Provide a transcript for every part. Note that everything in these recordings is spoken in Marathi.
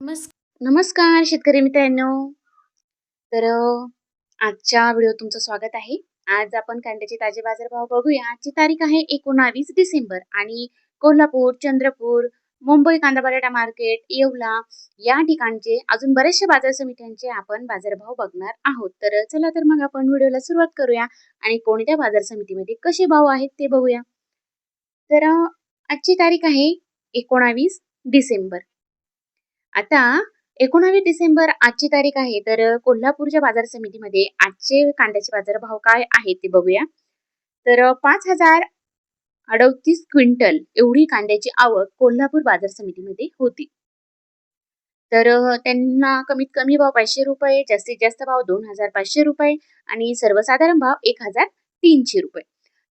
नमस् नमस्कार शेतकरी मित्रांनो. तर आजच्या व्हिडिओ तुमचं स्वागत आहे. आज आपण कांद्याचे ताजे बाजारभाव बघूया. आजची तारीख आहे एकोणावीस डिसेंबर आणि कोल्हापूर चंद्रपूर मुंबई कांदा बटाटा मार्केट येवला या ठिकाणचे अजून बरेचसे बाजार समित्यांचे आपण बाजारभाव बघणार आहोत. तर चला तर मग आपण व्हिडिओला सुरुवात करूया आणि कोणत्या बाजार समितीमध्ये कसे भाव आहेत ते बघूया. तर आजची तारीख आहे एकोणावीस डिसेंबर. आता एकोणावीस डिसेंबर आजची तारीख आहे तर कोल्हापूरच्या बाजार समितीमध्ये आजचे कांद्याचे बाजारभाव काय आहेत ते बघूया. तर पाच हजार अडतीस क्विंटल एवढी कांद्याची आवक कोल्हापूर बाजार समितीमध्ये होती. तर त्यांना कमीत कमी भाव पाचशे रुपये जास्तीत जास्त भाव दोन हजार पाचशे रुपये आणि सर्वसाधारण भाव एक हजार तीनशे रुपये.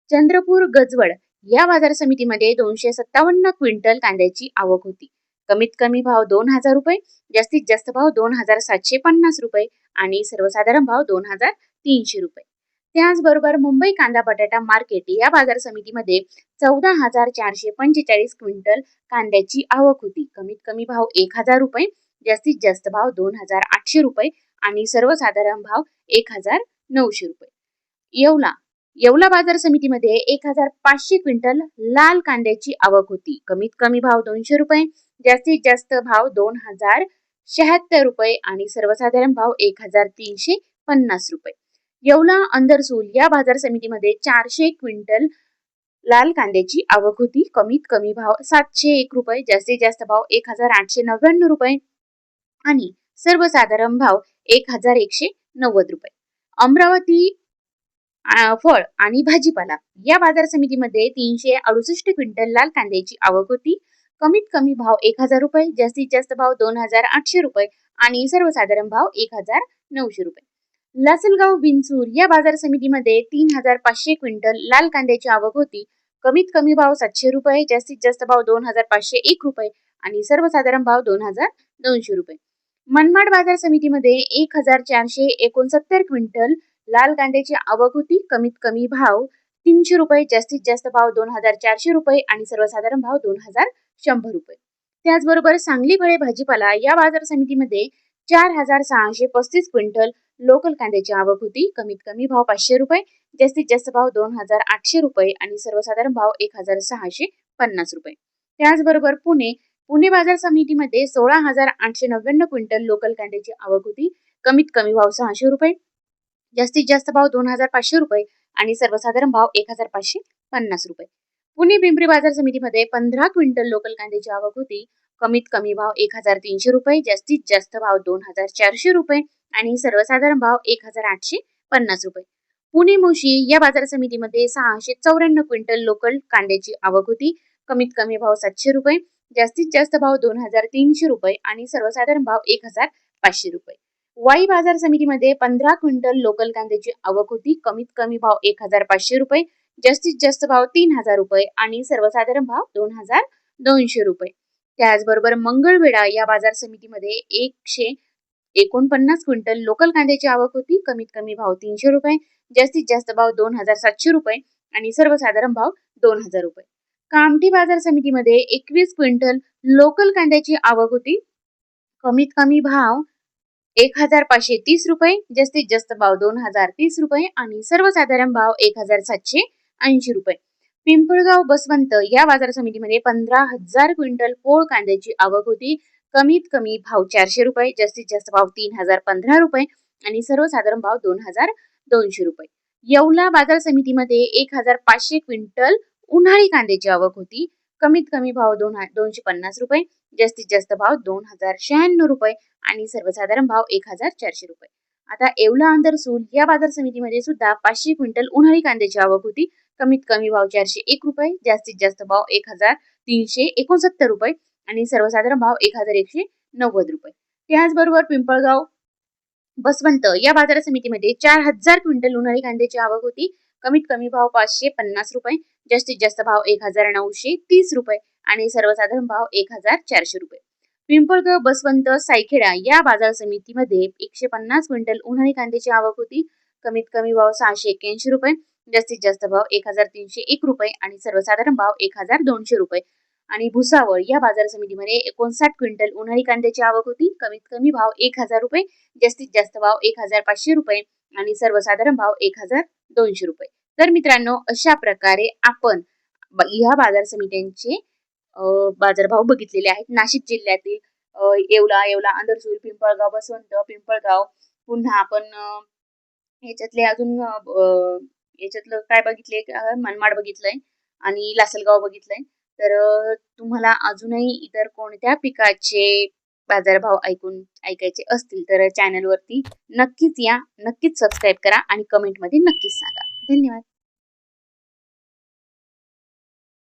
चंद्रपूर गजवड या बाजार समितीमध्ये दोनशे सत्तावन्न क्विंटल कांद्याची आवक होती. कमीत कमी भाव दोन हजार रुपये जास्तीत जास्त भाव दोन हजार सातशे पन्नास रुपये आणि सर्वसाधारण भाव दोन हजार तीनशे रुपये. त्याचबरोबर मुंबई कांदा बटाटा मार्केट या बाजार समितीमध्ये चौदा हजार चारशे पंचेचाळीस क्विंटल कांद्याची आवक होती. कमीत कमी भाव एक हजार रुपये जास्तीत जास्त भाव दोन हजार आठशे रुपये आणि सर्वसाधारण भाव एक हजार नऊशे रुपये. येवला येवला बाजार समितीमध्ये एक हजार पाचशे क्विंटल लाल कांद्याची आवक होती. कमीत कमी भाव दोनशे रुपये जास्तीत जास्त भाव दोन हजार शहात्तर रुपये आणि सर्वसाधारण भाव एक हजार तीनशे पन्नास रुपये. येवला अंदरसूल या बाजार समितीमध्ये चारशे क्विंटल लाल कांद्याची आवक होती. कमीत कमी भाव सातशे एक रुपये जास्तीत जास्त भाव एक हजार आठशे नव्याण्णव रुपये आणि सर्वसाधारण भाव एक हजार एकशे नव्वद रुपये. अमरावती फळ आणि भाजीपाला या बाजार समितीमध्ये तीनशे अडुसष्ट क्विंटल लाल कांद्याची आवक होती. कमीत कमी भाव एक हजार रुपये जास्तीत जास्त भाव दोन हजार आठशे रुपये आणि सर्वसाधारण भाव एक हजार नऊशे रुपये. लासलगाव बिनसूर या बाजार समितीमध्ये तीन हजार पाचशे क्विंटल लाल कांद्याची आवक होती. कमीत कमी भाव सातशे रुपये जास्तीत जास्त भाव दोन हजार पाचशे एक रुपये आणि सर्वसाधारण भाव दोन हजार दोनशे रुपये. मनमाड बाजार समितीमध्ये एक हजार चारशे एकोणसत्तर क्विंटल लाल कांद्याची आवक होती. कमीत कमी भाव तीनशे रुपये जास्तीत जास्त भाव दोन हजार चारशे रुपये आणि सर्वसाधारण भाव दोन हजार शंभर रुपये. त्याचबरोबर सांगली फळे भाजीपाला या बाजार समितीमध्ये चार हजार सहाशे पस्तीस क्विंटल लोकल कांद्याची आवक होती. कमीत कमी भाव पाचशे रुपये जास्तीत जास्त भाव दोन हजार आठशे रुपये आणि सर्वसाधारण भाव एक हजार सहाशे पन्नास रुपये. त्याचबरोबर पुणे पुणे बाजार समितीमध्ये सोळा हजार आठशे नव्याण्णव क्विंटल लोकल कांद्याची आवक होती. कमीत कमी भाव सहाशे रुपये जास्तीत जास्त भाव दोन हजार पाचशे रुपये आणि सर्वसाधारण भाव एक हजार पाचशे पन्नास रुपये. पुणे पिंपरी बाजार समितीमध्ये पंधरा क्विंटल लोकल कांद्याची आवक होती. कमीत कमी भाव एक हजार तीनशे रुपये जास्तीत जास्त भाव दोन हजार चारशे रुपये आणि सर्वसाधारण भाव एक हजार आठशे पन्नास रुपये. पुणे मोशी या बाजार समितीमध्ये सहाशे चौऱ्याण्णव क्विंटल लोकल कांद्याची आवक होती. कमीत कमी भाव सातशे रुपये जास्तीत जास्त भाव दोन हजार तीनशे रुपये आणि सर्वसाधारण भाव एक हजार पाचशे रुपये. वाई बाजार समितीमध्ये पंधरा क्विंटल लोकल कांद्याची आवक होती. कमीत कमी भाव एक हजार पाचशे रुपये जास्तीत जास्त भाव तीन हजार रुपये आणि सर्वसाधारण भाव दोन हजार दोनशे रुपये. त्याचबरोबर मंगळवेढा या बाजार समितीमध्ये एकशे एकोणपन्नास क्विंटल लोकल कांद्याची आवक होती. कमीत कमी भाव तीनशे रुपये जास्तीत जास्त भाव दोन हजार सातशे रुपये आणि सर्वसाधारण भाव दोन हजार रुपये. कामठी बाजार समितीमध्ये एकवीस क्विंटल लोकल कांद्याची आवक होती. कमीत कमी भाव एक हजार पाचशे तीस रुपये जास्तीत जास्त भाव दोन हजार तीस रुपये आणि सर्वसाधारण भाव एक हजार सातशे ऐंशी रुपये. पिंपळगाव बसवंत या बाजार समितीमध्ये पंधरा हजार क्विंटल पोळ कांद्याची आवक होती. कमीत कमी भाव चारशे रुपये जास्तीत जास्त भाव तीन हजार पंधरा रुपये आणि सर्वसाधारण भाव दोन हजार दोनशे रुपये. येवला बाजार समितीमध्ये एक हजार पाचशे क्विंटल उन्हाळी कांद्याची आवक होती. कमीत कमी भाव दोन दोनशे पन्नास रुपये जास्तीत जास्त भाव दोन हजार शहाण्णव रुपये आणि सर्वसाधारण भाव एक हजार चारशे रुपये. आता येवला अंदरसूल या बाजार समितीमध्ये सुद्धा पाचशे क्विंटल उन्हाळी कांद्याची आवक होती. कमीत कमी भाव चारशे एक रुपये जास्तीत जास्त भाव एक हजार तीनशे एकोणसत्तर रुपये आणि सर्वसाधारण भाव एक हजार एकशे नव्वद रुपये. त्याचबरोबर पिंपळगाव बसवंत या बाजार समितीमध्ये चार हजार क्विंटल उन्हाळी कांद्याची आवक होती. कमीत कमी भाव पाचशे पन्नास रुपये जास्तीत जास्त भाव एक हजार नऊशे तीस रुपये आणि सर्वसाधारण भाव एक हजार चारशे रुपये. पिंपळगाव बसवंत सायखेडा या बाजार समितीमध्ये एकशे पन्नास क्विंटल उन्हाळी कांद्याची आवक होती. कमीत कमी भाव सहाशे एक्क्याऐंशी रुपये जास्तीत जास्त भाव एक हजार तीनशे एक रुपये आणि सर्वसाधारण भाव एक हजार दोनशे रुपये. आणि भुसावळ या बाजार समितीमध्ये एकोणसाठ क्विंटल उन्हाळी कांद्याची आवक होती. कमीत कमी भाव एक हजार रुपये जास्तीत जास्त भाव एक हजार पाचशे रुपये आणि सर्वसाधारण भाव एक हजार दोनशे रुपये. तर मित्रांनो अशा प्रकारे आपण या बाजार समित्यांचे बाजारभाव बघितलेले आहेत. नाशिक जिल्ह्यातील येवला येवला अंधरसूर पिंपळगाव बसवंत पिंपळगाव. पुन्हा आपण याच्यातले अजून याच्यातलं काय बघितले मनमाड बघितलंय आणि लासलगाव बघितलंय. तर तुम्हाला अजूनही इतर कोणत्या पिकाचे बाजारभाव ऐकून ऐकायचे असतील तर चॅनलवरती नक्कीच या. नक्कीच सबस्क्राईब करा आणि कमेंटमध्ये नक्कीच सांगा. धन्यवाद.